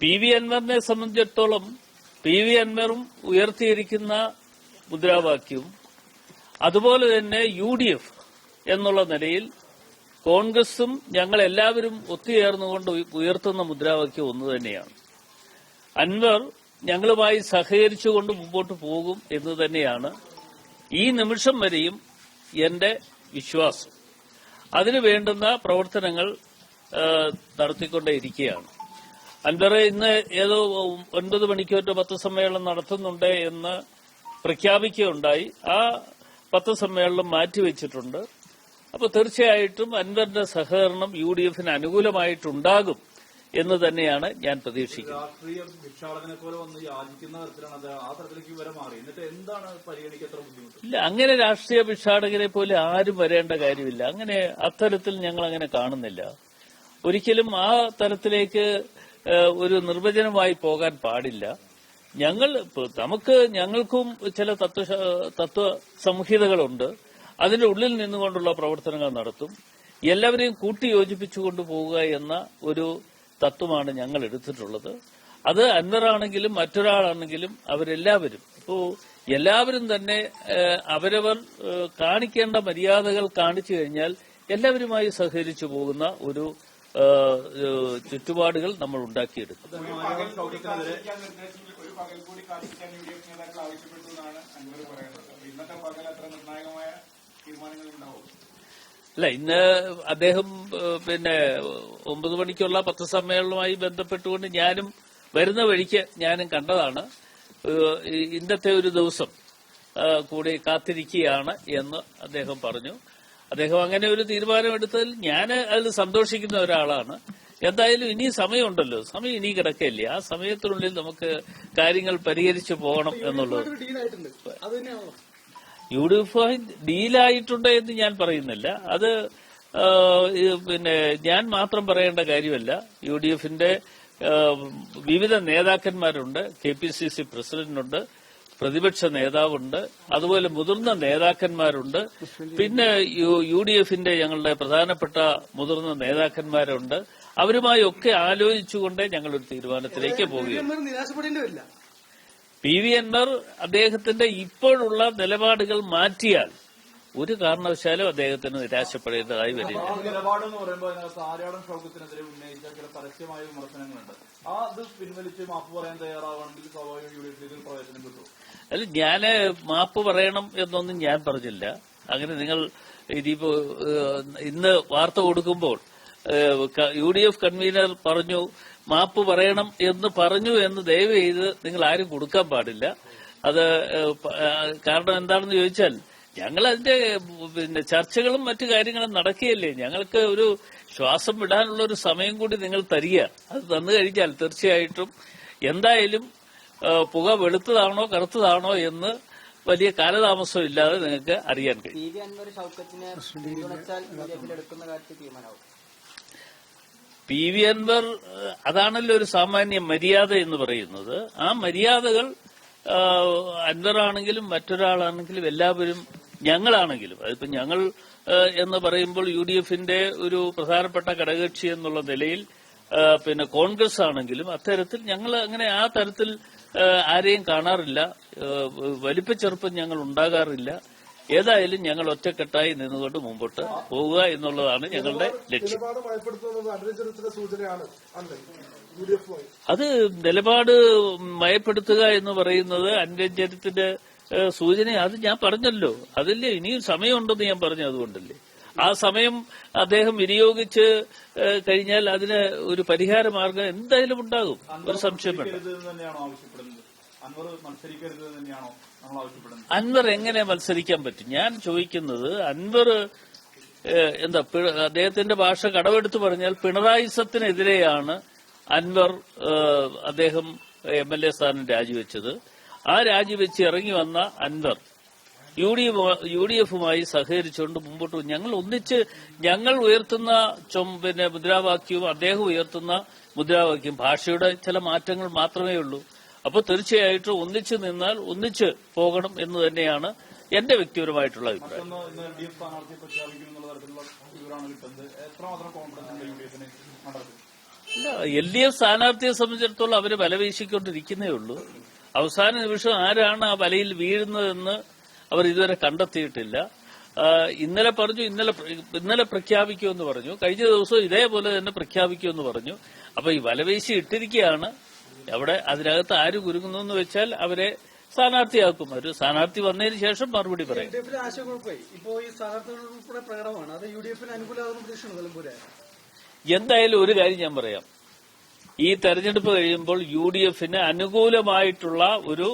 P V അൻവറിനെ സംബന്ധിച്ചിടത്തോളം P V അൻവറും ഉയർത്തിയിരിക്കുന്ന മുദ്രാവാക്യവും അതുപോലെ തന്നെ യു ഡി എഫ് എന്നുള്ള നിലയിൽ കോൺഗ്രസും ഞങ്ങൾ എല്ലാവരും ഒത്തുചേർന്നുകൊണ്ട് ഉയർത്തുന്ന മുദ്രാവാക്യം ഒന്ന് തന്നെയാണ്. അൻവർ ഞങ്ങളുമായി സഹകരിച്ചുകൊണ്ട് മുമ്പോട്ട് പോകും എന്ന് തന്നെയാണ് ഈ നിമിഷം വരെയും എന്റെ വിശ്വാസം. അതിനു വേണ്ടുന്ന പ്രവർത്തനങ്ങൾ നടത്തിക്കൊണ്ടേയിരിക്കുകയാണ്. അൻവർ ഇന്ന് ഏതോ ഒൻപത് മണിക്കോറ്റ പത്രസമ്മേളനം നടത്തുന്നുണ്ട് എന്ന് പ്രഖ്യാപിക്കുകയുണ്ടായി. ആ പത്രസമ്മേളനം മാറ്റിവെച്ചിട്ടുണ്ട്. അപ്പോൾ തീർച്ചയായിട്ടും അൻവറിന്റെ സഹകരണം യു ഡി എഫിന് അനുകൂലമായിട്ടുണ്ടാകും എന്ന് തന്നെയാണ് ഞാൻ പ്രതീക്ഷിക്കുന്നത്. ഇല്ല അങ്ങനെ രാഷ്ട്രീയ ഭിക്ഷാടകരെ പോലെ ആരും വരേണ്ട കാര്യമില്ല. അങ്ങനെ അത്തരത്തിൽ ഞങ്ങൾ അങ്ങനെ കാണുന്നില്ല. ഒരിക്കലും ആ തരത്തിലേക്ക് ഒരു നിർവചനമായി പോകാൻ പാടില്ല. ഞങ്ങൾ നമുക്ക് ഞങ്ങൾക്കും ചില തത്വ തത്വ സംഹിതകളുണ്ട്. അതിന്റെ ഉള്ളിൽ നിന്നുകൊണ്ടുള്ള പ്രവർത്തനങ്ങൾ നടത്തും. എല്ലാവരെയും കൂട്ടിയോജിപ്പിച്ചുകൊണ്ട് പോവുക എന്ന ഒരു തത്വമാണ് ഞങ്ങൾ എടുത്തിട്ടുള്ളത്. അത് അൻവറാണെങ്കിലും മറ്റൊരാളാണെങ്കിലും അവരെല്ലാവരും. ഇപ്പോ എല്ലാവരും തന്നെ അവരവർ കാണിക്കേണ്ട മര്യാദകൾ കാണിച്ചു കഴിഞ്ഞാൽ എല്ലാവരുമായി സഹകരിച്ചു പോകുന്ന ഒരു ചുറ്റുപാടുകൾ നമ്മൾ ഉണ്ടാക്കിയെടുക്കും. അല്ല ഇന്ന് അദ്ദേഹം പിന്നെ ഒമ്പത് മണിക്കുള്ള പത്രസമ്മേളനവുമായി ബന്ധപ്പെട്ടുകൊണ്ട് ഞാനും വരുന്ന വഴിക്ക് ഞാനും കണ്ടതാണ്. ഇന്നത്തെ ഒരു ദിവസം കൂടി കാത്തിരിക്കുകയാണ് എന്ന് അദ്ദേഹം പറഞ്ഞു. അദ്ദേഹം അങ്ങനെ ഒരു തീരുമാനമെടുത്തതിൽ ഞാൻ അതിൽ സന്തോഷിക്കുന്ന ഒരാളാണ്. എന്തായാലും ഇനി സമയമുണ്ടല്ലോ. സമയം ഇനി കിടക്കില്ല ആ സമയത്തിനുള്ളിൽ നമുക്ക് കാര്യങ്ങൾ പരിഹരിച്ചു പോകണം എന്നുള്ളത്. യു ഡി എഫ് ഡീലായിട്ടുണ്ട് എന്ന് ഞാൻ പറയുന്നില്ല. അത് പിന്നെ ഞാൻ മാത്രം പറയേണ്ട കാര്യമല്ല. യു ഡി എഫിന്റെ വിവിധ നേതാക്കന്മാരുണ്ട്. കെ പി സി സി പ്രസിഡന്റുണ്ട്. പ്രതിപക്ഷ നേതാവുണ്ട് അതുപോലെ മുതിർന്ന നേതാക്കന്മാരുണ്ട്. പിന്നെ യു- ഡി എഫിന്റെ ഞങ്ങളുടെ പ്രധാനപ്പെട്ട മുതിർന്ന നേതാക്കന്മാരുണ്ട്. അവരുമായി ഒക്കെ ആലോചിച്ചുകൊണ്ടേ ഞങ്ങൾ ഒരു തീരുമാനത്തിലേക്ക് നിരാശപ്പെടേണ്ടി പി വി അൻവർ അദ്ദേഹത്തിന്റെ ഇപ്പോഴുള്ള നിലപാടുകൾ മാറ്റിയാൽ ഒരു കാരണവശാലും അദ്ദേഹത്തിന് നിരാശപ്പെടേണ്ടതായി വരില്ല. നിലപാട് എന്ന് പറയുമ്പോൾ ആര്യാടൻ ഷൗക്കത്തിനെതിരെ ഉന്നയിച്ച ചില പരസ്യമായ വിമർശനങ്ങളുണ്ട്. ആ അത് പിൻവലിച്ച് മാപ്പ് പറയാൻ തയ്യാറാവുകയാണെങ്കിൽ സ്വാഭാവിക യു ഡി എഫിലേക്ക് പ്രവേശനം കിട്ടും. അല്ല ഞാൻ മാപ്പ് പറയണം എന്നൊന്നും ഞാൻ പറഞ്ഞില്ല. അങ്ങനെ നിങ്ങൾ ഇനിയിപ്പോ ഇന്ന് വാർത്ത കൊടുക്കുമ്പോൾ യു ഡി എഫ് കൺവീനർ പറഞ്ഞു മാപ്പ് പറയണം എന്ന് പറഞ്ഞു എന്ന് ദയവ് ചെയ്ത് നിങ്ങൾ ആരും കൊടുക്കാൻ പാടില്ല. അത് കാരണം എന്താണെന്ന് ചോദിച്ചാൽ ഞങ്ങൾ അതിന്റെ പിന്നെ ചർച്ചകളും മറ്റു കാര്യങ്ങളും നടക്കുകയല്ലേ? ഞങ്ങൾക്ക് ഒരു ശ്വാസം വിടാനുള്ള ഒരു സമയം കൂടി നിങ്ങൾ തരിക. അത് തന്നു കഴിഞ്ഞാൽ തീർച്ചയായിട്ടും എന്തായാലും പുക വെളുത്തതാണോ കറുത്തതാണോ എന്ന് വലിയ കാലതാമസം ഇല്ലാതെ നിങ്ങൾക്ക് അറിയാൻ കഴിയും. പി വി അൻവർ അതാണല്ലോ ഒരു സാമാന്യ മര്യാദ എന്ന് പറയുന്നത്. ആ മര്യാദകൾ അൻവർ അൻവറാണെങ്കിലും മറ്റൊരാളാണെങ്കിലും എല്ലാവരും ഞങ്ങളാണെങ്കിലും അതിപ്പോ ഞങ്ങൾ എന്ന് പറയുമ്പോൾ യു ഡി എഫിന്റെ ഒരു പ്രധാനപ്പെട്ട ഘടകകക്ഷി എന്നുള്ള നിലയിൽ പിന്നെ കോൺഗ്രസ് ആണെങ്കിലും അത്തരത്തിൽ ഞങ്ങൾ അങ്ങനെ ആ തരത്തിൽ ആരെയും കാണാറില്ല. വലിപ്പച്ചെറുപ്പം ഞങ്ങൾ ഉണ്ടാകാറില്ല. ഏതായാലും ഞങ്ങൾ ഒറ്റക്കെട്ടായി നിന്നുകൊണ്ട് മുമ്പോട്ട് പോവുക എന്നുള്ളതാണ് ഞങ്ങളുടെ ലക്ഷ്യം. അത് നിലപാട് മയപ്പെടുത്തുക എന്ന് പറയുന്നത് അനുരഞ്ജനത്തിന്റെ സൂചന അത് ഞാൻ പറഞ്ഞല്ലോ. അതല്ലേ ഇനിയും സമയമുണ്ടെന്ന് ഞാൻ പറഞ്ഞു അതുകൊണ്ടല്ലേ. ആ സമയം അദ്ദേഹം വിനിയോഗിച്ച് കഴിഞ്ഞാൽ അതിന് ഒരു പരിഹാര മാർഗം എന്തായാലും ഉണ്ടാകും. ഒരു സംശയം അൻവർ എങ്ങനെ മത്സരിക്കാൻ പറ്റും? ഞാൻ ചോദിക്കുന്നത് അൻവർ എന്താ അദ്ദേഹത്തിന്റെ ഭാഷ കടവെടുത്ത് പറഞ്ഞാൽ പിണറായിസത്തിനെതിരെയാണ് അൻവർ അദ്ദേഹം എം എൽ എ സ്ഥാനം രാജിവെച്ചത്. ആ രാജിവെച്ച് ഇറങ്ങി വന്ന Anvar U D U D എഫുമായി സഹകരിച്ചുകൊണ്ട് മുമ്പോട്ട് ഞങ്ങൾ ഒന്നിച്ച് ഞങ്ങൾ ഉയർത്തുന്ന പിന്നെ മുദ്രാവാക്യവും അദ്ദേഹം ഉയർത്തുന്ന മുദ്രാവാക്യം ഭാഷയുടെ ചില മാറ്റങ്ങൾ മാത്രമേ ഉള്ളൂ. അപ്പോൾ തീർച്ചയായിട്ടും ഒന്നിച്ചു നിന്നാൽ ഒന്നിച്ച് പോകണം എന്ന് തന്നെയാണ് എന്റെ വ്യക്തിപരമായിട്ടുള്ള അഭിപ്രായം. എൽ ഡി എഫ് സ്ഥാനാർത്ഥിയെ സംബന്ധിച്ചിടത്തോളം അവർ വലവീശിക്കൊണ്ടിരിക്കുന്നേ ഉള്ളൂ. അവസാന നിമിഷം ആരാണ് ആ വലയിൽ വീഴുന്നതെന്ന് അവർ ഇതുവരെ കണ്ടെത്തിയിട്ടില്ല. ഇന്നലെ പറഞ്ഞു ഇന്നലെ ഇന്നലെ പ്രഖ്യാപിക്കുമെന്ന് പറഞ്ഞു. കഴിഞ്ഞ ദിവസം ഇതേപോലെ തന്നെ പ്രഖ്യാപിക്കുമെന്ന് പറഞ്ഞു. അപ്പൊ ഈ വലവേശി ഇട്ടിരിക്കുകയാണ്. അവിടെ അതിനകത്ത് ആര് കുരുങ്ങുന്നു എന്ന് വെച്ചാൽ അവരെ സ്ഥാനാർത്ഥിയാക്കും. ഒരു സ്ഥാനാർത്ഥി വന്നതിന് ശേഷം മറുപടി പറയും. ഇപ്പോ ഈ സ്ഥാനാർത്ഥികളുടെ ഉൾപ്പെടെ പ്രകടമാണ്. അത് യു ഡി എഫിന് അനുകൂലമാകുന്ന പ്രതീക്ഷയാണ് എന്തായാലും ഒരു കാര്യം ഞാൻ പറയാം. ഈ തെരഞ്ഞെടുപ്പ് കഴിയുമ്പോൾ യു ഡി എഫിന് അനുകൂലമായിട്ടുള്ള ഒരു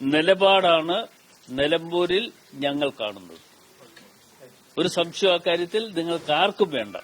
നിലപാടാണ് നിലമ്പൂരിൽ ഞങ്ങൾ കാണുന്നത്. ഒരു സംശയം അക്കാര്യത്തിൽ നിങ്ങൾക്ക് ആർക്കും വേണ്ട.